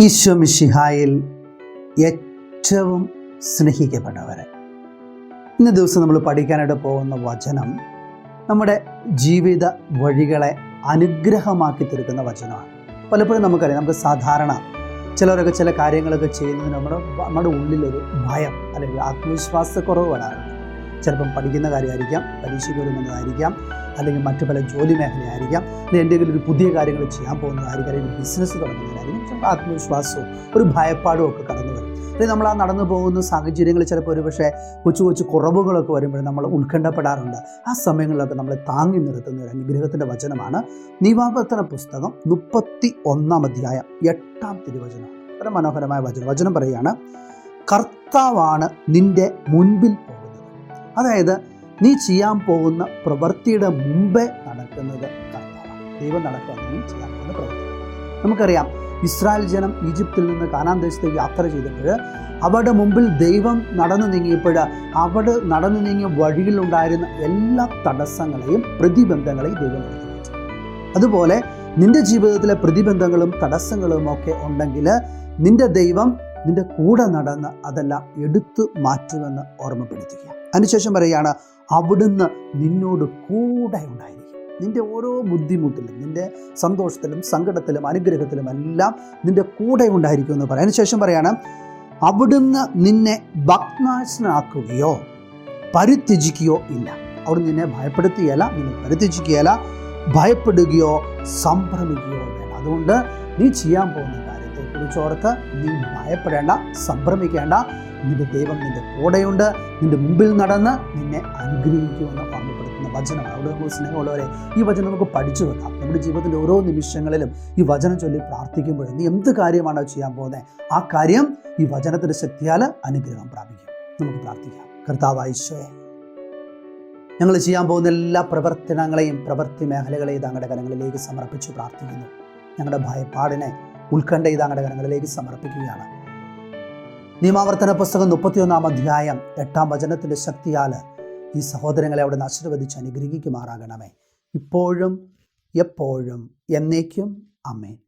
ഈശോ മിഷിഹായിൽ ഏറ്റവും സ്നേഹിക്കപ്പെട്ടവരെ. ഇന്ന് ദിവസം നമ്മൾ പഠിക്കാനായിട്ട് പോകുന്ന വചനം നമ്മുടെ ജീവിത വഴികളെ അനുഗ്രഹമാക്കി തീർക്കുന്ന വചനമാണ്. പലപ്പോഴും നമുക്കറിയാം നമുക്ക് സാധാരണ ചിലരൊക്കെ ചില കാര്യങ്ങളൊക്കെ ചെയ്യുന്നതിന് നമ്മുടെ നമ്മുടെ ഉള്ളിലൊരു ഭയം അല്ലെങ്കിൽ ആത്മവിശ്വാസക്കുറവ് വരാറുണ്ട്. ചിലപ്പം പഠിക്കുന്ന കാര്യമായിരിക്കാം പരീക്ഷയ്ക്ക് ഒരുങ്ങുന്നതായിരിക്കാം അല്ലെങ്കിൽ മറ്റു പല ജോലി മേഖലയായിരിക്കാം. അല്ലെങ്കിൽ എന്തെങ്കിലും ഒരു പുതിയ കാര്യങ്ങൾ ചെയ്യാൻ പോകുന്നതായിരിക്കും അല്ലെങ്കിൽ ബിസിനസ് തുടങ്ങുന്നതായിരിക്കും ചിലപ്പോൾ ആത്മവിശ്വാസവും ഒരു ഭയപ്പാടും ഒക്കെ കടന്നു വരും. അല്ലെങ്കിൽ നമ്മൾ ആ നടന്നു പോകുന്ന സാഹചര്യങ്ങൾ ചിലപ്പോൾ ഒരു പക്ഷേ കൊച്ചു കൊച്ചു കുറവുകളൊക്കെ വരുമ്പോൾ നമ്മൾ ഉത്കണ്ഠപ്പെടാറുണ്ട്. ആ സമയങ്ങളിലൊക്കെ നമ്മളെ താങ്ങി നിർത്തുന്ന ഒരു അനുഗ്രഹത്തിന്റെ വചനമാണ് നിവാപത്തന പുസ്തകം മുപ്പത്തി ഒന്നാം അധ്യായം എട്ടാം തിരുവചനം. വളരെ മനോഹരമായ വചനം. വചനം പറയുകയാണ് കർത്താവാണ് നിന്റെ മുൻപിൽ പോകുന്നത്. അതായത് നീ ചെയ്യാൻ പോകുന്ന പ്രവൃത്തിയുടെ മുമ്പേ നടക്കുന്നത് ദൈവം നടക്കുക നീ ചെയ്യാൻ പോകുന്ന പ്രവൃത്തി നമുക്കറിയാം ഇസ്രായേൽ ജനം ഈജിപ്തിൽ നിന്ന് കാനാൻ ദേശത്തേക്ക് യാത്ര ചെയ്തപ്പോൾ അവരുടെ മുമ്പിൽ ദൈവം നടന്നു നീങ്ങിയപ്പോൾ അവിടെ നടന്നു നീങ്ങിയ വഴിയിലുണ്ടായിരുന്ന എല്ലാ തടസ്സങ്ങളെയും പ്രതിബന്ധങ്ങളെയും ദൈവം എടുത്തു അതുപോലെ നിന്റെ ജീവിതത്തിലെ പ്രതിബന്ധങ്ങളും തടസ്സങ്ങളും ഒക്കെ ഉണ്ടെങ്കിൽ നിന്റെ ദൈവം നിന്റെ കൂടെ നടന്ന് അതെല്ലാം എടുത്തു മാറ്റുമെന്ന് ഓർമ്മപ്പെടുത്തുക. അതിനുശേഷം പറയുകയാണ് അവിടുന്ന് നിന്നോട് കൂടെ ഉണ്ടായിരിക്കും. നിന്റെ ഓരോ ബുദ്ധിമുട്ടിലും നിന്റെ സന്തോഷത്തിലും സങ്കടത്തിലും അനുഗ്രഹത്തിലും എല്ലാം നിന്റെ കൂടെ ഉണ്ടായിരിക്കും എന്ന് പറയാം. അതിനുശേഷം പറയാണ് അവിടുന്ന് നിന്നെ ഭഗ്നാശനാക്കുകയോ പരിത്യജിക്കുകയോ ഇല്ല. അവിടുന്ന് നിന്നെ ഭയപ്പെടുത്തുകയല്ല നിന്നെ പരിത്യജിക്കുകയല്ല ഭയപ്പെടുകയോ സംഭ്രമിക്കുകയോ വേണ്ട. അതുകൊണ്ട് നീ ചെയ്യാൻ പോകുന്ന കാര്യത്തെക്കുറിച്ച് ഓർത്ത് നീ ഭയപ്പെടേണ്ട സംഭ്രമിക്കേണ്ട. നിന്റെ ദൈവം നിന്റെ കൂടെയുണ്ട്. നിന്റെ മുമ്പിൽ നടന്ന് നിന്നെ അനുഗ്രഹിക്കുമെന്ന് ഓർമ്മപ്പെടുത്തുന്ന വചനമാണ്. അവിടെ നമ്മൾ സ്നേഹമുള്ളവരെ ഈ വചനം നമുക്ക് പഠിച്ചു വെക്കാം. നമ്മുടെ ജീവിതത്തിന്റെ ഓരോ നിമിഷങ്ങളിലും ഈ വചനം ചൊല്ലി പ്രാർത്ഥിക്കുമ്പോഴും നീ എന്ത് കാര്യമാണോ ചെയ്യാൻ പോകുന്നത് ആ കാര്യം ഈ വചനത്തിന്റെ ശക്തിയാൽ അനുഗ്രഹം പ്രാപിക്കും. നമുക്ക് പ്രാർത്ഥിക്കാം. കർത്താവായിശോയെ ഞങ്ങൾ ചെയ്യാൻ പോകുന്ന എല്ലാ പ്രവർത്തനങ്ങളെയും പ്രവൃത്തി മേഖലകളെയും തങ്ങളുടെ കരങ്ങളിലേക്ക് സമർപ്പിച്ച് പ്രാർത്ഥിക്കുന്നു. ഞങ്ങളുടെ ഭയപ്പാടിനെ ഉത്കണ്ഠ തങ്ങളുടെ കരങ്ങളിലേക്ക് സമർപ്പിക്കുകയാണ്. നിയമാവർത്തന പുസ്തകം മുപ്പത്തിയൊന്നാം അധ്യായം എട്ടാം വചനത്തിന്റെ ശക്തിയാൽ ഈ സഹോദരങ്ങളെ അവിടെ നിന്ന് ആശീർവദിച്ച് അനുഗ്രഹിക്കുമാറാകണമേ. ഇപ്പോഴും എപ്പോഴും എന്നേക്കും അമ്മേ